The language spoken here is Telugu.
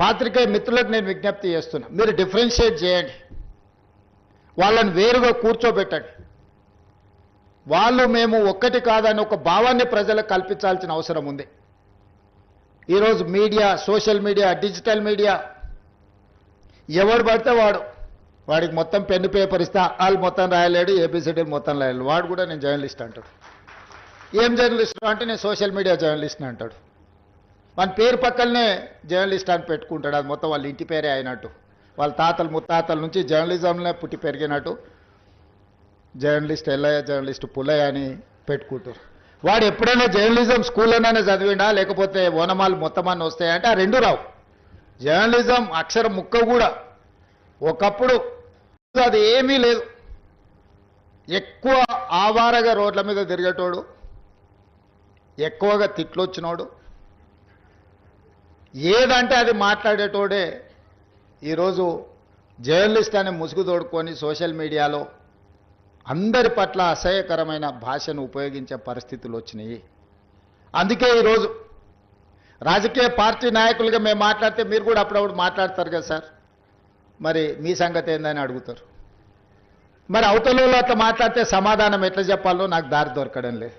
పాత్రికేయ మిత్రులకు నేను విజ్ఞప్తి చేస్తున్నా. మీరు డిఫరెన్షియేట్ చేయండి. వాళ్ళని వేరుగా కూర్చోబెట్టండి. వాళ్ళు మేము ఒక్కటి కాదని ఒక భావాన్ని ప్రజలకు కల్పించాల్సిన అవసరం ఉంది. ఈరోజు media social media digital media ఎవడు పడితే వాడు. వాడికి మొత్తం పెన్ను పేపర్ ఇస్తా వాళ్ళు మొత్తం రాయలేడు ఏబిసిడి మొత్తం రాయలేడు. వాడు కూడా నేను జర్నలిస్ట్ అంటాడు. ఏం జర్నలిస్ట్ అంటే నేను సోషల్ మీడియా జర్నలిస్ట్ అంటాడు. మన పేరు పక్కనే జర్నలిస్ట్ అని పెట్టుకుంటాడు. అది మొత్తం వాళ్ళ ఇంటి పేరే అయినట్టు. వాళ్ళ తాతలు ముత్తాతల నుంచి జర్నలిజంలో పుట్టి పెరిగినట్టు జర్నలిస్ట్ ఎల్లయ్య జర్నలిస్ట్ పుల్లయ్య అని పెట్టుకుంటారు. వాడు ఎప్పుడైనా జర్నలిజం స్కూల్లోనే చదివిండా? లేకపోతే ఓనమాలు మొత్తం అన్నీ వస్తాయంటే ఆ రెండు రావు. జర్నలిజం అక్షర ముక్క కూడా. ఒకప్పుడు అది ఏమీ లేదు. ఎక్కువ ఆవారగా రోడ్ల మీద తిరిగేటోడు ఎక్కువగా తిట్లొచ్చినోడు ఏదంటే అది మాట్లాడేటోడే ఈరోజు జర్నలిస్ట్ అనే ముసుగు తోడుకొని సోషల్ మీడియాలో అందరి పట్ల అసహ్యకరమైన భాషను ఉపయోగించే పరిస్థితులు వచ్చినాయి. అందుకే ఈరోజు రాజకీయ పార్టీ నాయకులుగా మేము మాట్లాడితే మీరు కూడా అప్పుడప్పుడు మాట్లాడతారు కదా సార్. మరి మీ సంగతి ఏందని అడుగుతారు. మరి అవతలలో అట్లా మాట్లాడితే సమాధానం ఎట్లా చెప్పాలో నాకు దారి దొరకడం లేదు.